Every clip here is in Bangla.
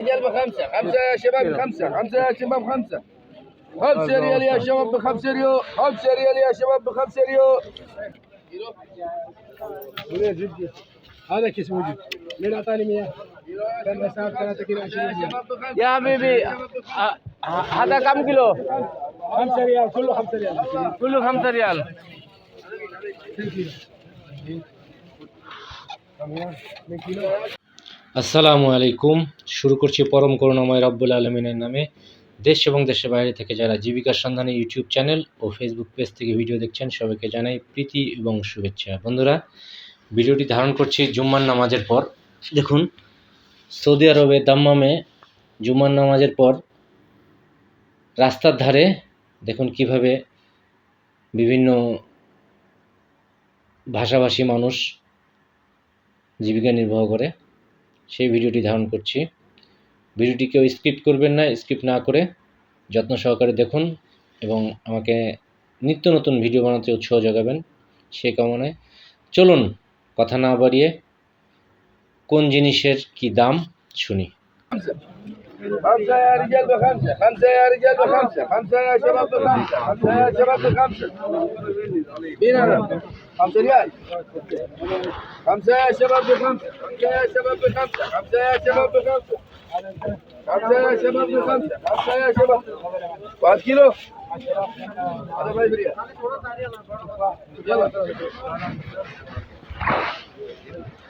رجال بخمسة خمسة يا شباب خمسة خمسة يا شباب خمسة. خمسة ريال يا شباب بخمسة ريال خمسة ريال يا شباب بخمسة ريال جدي هذا كيس موجود. مين أعطاني 100 كان حساب 3 كيلو 20 ريال. يا حبيبي هذا كم كيلو؟ 5 ريال كله 5 ريال. كله خمسة ريال. من كيلو؟ আসসালামু আলাইকুম। শুরু করছি পরম করুণাময় রব্বুল আলমিনের নামে। দেশ এবং দেশের বাইরে থেকে যারা জীবিকার সন্ধানে ইউটিউব চ্যানেল ও ফেসবুক পেজ থেকে ভিডিও দেখছেন, সবাইকে জানাই প্রীতি এবং শুভেচ্ছা। বন্ধুরা, ভিডিওটি ধারণ করছি জুম্মার নামাজের পর। দেখুন, সৌদি আরবে দাম্মামে জুম্মার নামাজের পর রাস্তার ধারে দেখুন কীভাবে বিভিন্ন ভাষাভাষী মানুষ জীবিকা নির্বাহ করে। সেই ভিডিওটি ধারণ করছি। ভিডিওটি কেউ স্কিপ করবেন না, স্কিপ না করে যত্ন সহকারে দেখুন এবং আমাকে নিত্য নতুন ভিডিও বানাতে উৎসাহ যোগাবেন সে কামনায়। চলুন, কথা না বাড়িয়ে কোন জিনিসের কি দাম শুনি। خمسة يا رجال بخمسة خمسة يا رجال بخمسة خمسة يا شباب بخمسة خمسة يا شباب بخمسة مين هذا؟ خمسة ريال خمسة يا شباب بخمسة خمسة يا شباب بخمسة خمسة يا شباب بخمسة خمسة يا شباب بخمسة خمسة يا شباب واحد كيلو هذا ما يفرق يلا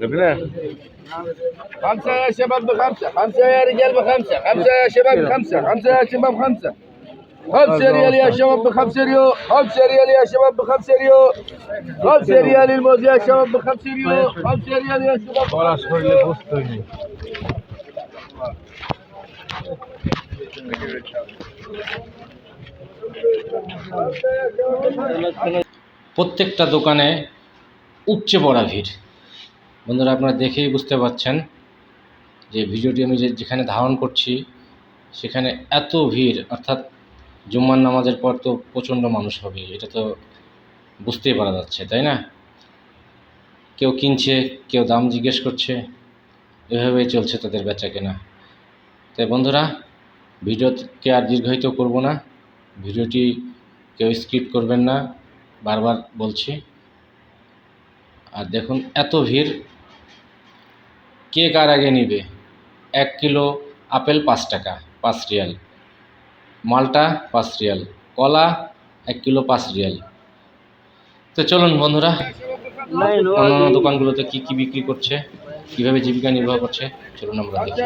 पे خمسة يا شباب بخمسة خمسة يا رجال بخمسة خمسة يا شباب خمسة خمسة يا شباب خمسة خمسة ريال يا شباب بخمسة ريال خمسة ريال يا شباب بخمسة ريال خمسة ريال الموز يا شباب بخمسة ريال خمسة ريال يا شباب বড় শরীরে বস্তু হয়নি প্রত্যেকটা দোকানে উপচে পড়া ভিড়। বন্ধুরা, আপনারা দেখেই বুঝতে পারছেন যে ভিডিওটি আমি যে যেখানে ধারণ করছি, সেখানে এত ভিড়, অর্থাৎ জুম্মার নামাজের পর তো প্রচণ্ড মানুষ হবে, এটা তো বুঝতেই পারা যাচ্ছে, তাই না? কেউ কিনছে, কেউ দাম জিজ্ঞেস করছে, এভাবেই চলছে তাদের বেচা কেনা। তাই বন্ধুরা, ভিডিওকে আর দীর্ঘায়িত করব না, ভিডিওটি কেউ স্কিপ করবেন না, বারবার বলছি আর দেখুন এত ভিড়। কে কার আগে নিবে? এক কিলো আপেল পাঁচ টাকা, পাঁচ রিয়াল। মালটা পাঁচ রিয়াল, কলা এক কিলো পাঁচ রিয়াল। তো চলুন বন্ধুরা, অন্যান্য দোকানগুলোতে কি কি বিক্রি করছে, কীভাবে জীবিকা নির্বাহ করছে, চলুন আমরা দেখি।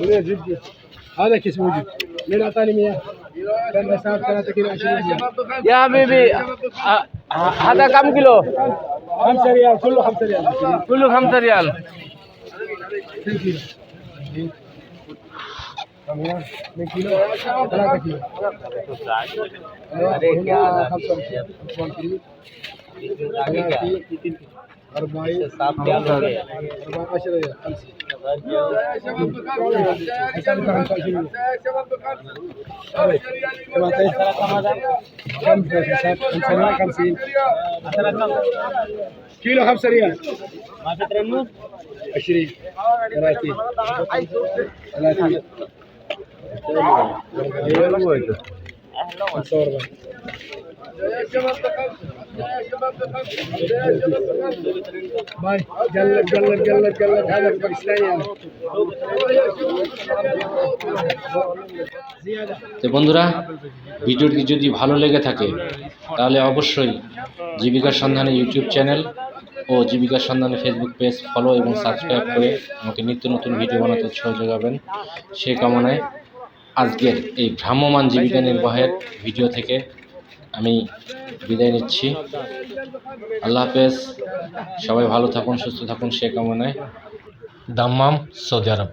هنا جد هذا كيس موجود مين اعطاني اياه؟ كان ساعات 3 كيلو 20 يا حبيبي هذا كم كيلو؟ 5 ريال كله 5 ريال كله 5 ريال किलो अरे क्या 40 14 50 يا شباب كيلو 5 ريال. ما في ترنم 20 Pakistan তো বন্ধুরা, ভিডিওটি যদি ভালো লেগে থাকে, তাহলে অবশ্যই জীবিকার সন্ধানে ইউটিউব চ্যানেল ও জীবিকার সন্ধানে ফেসবুক পেজ ফলো এবং সাবস্ক্রাইব করে আমাকে নিত্য নতুন ভিডিও বানাতে উৎসাহ যোগাবেন সে কামনায় আজকের এই ভ্রাম্যমান জীবিকা নির্বাহের ভিডিও থেকে আমি বিদায় নিচ্ছি। আল্লাহ হাফেজ, সবাই ভালো থাকুন, সুস্থ থাকুন, সে কামনায়। দাম্মাম সৌদি আরব।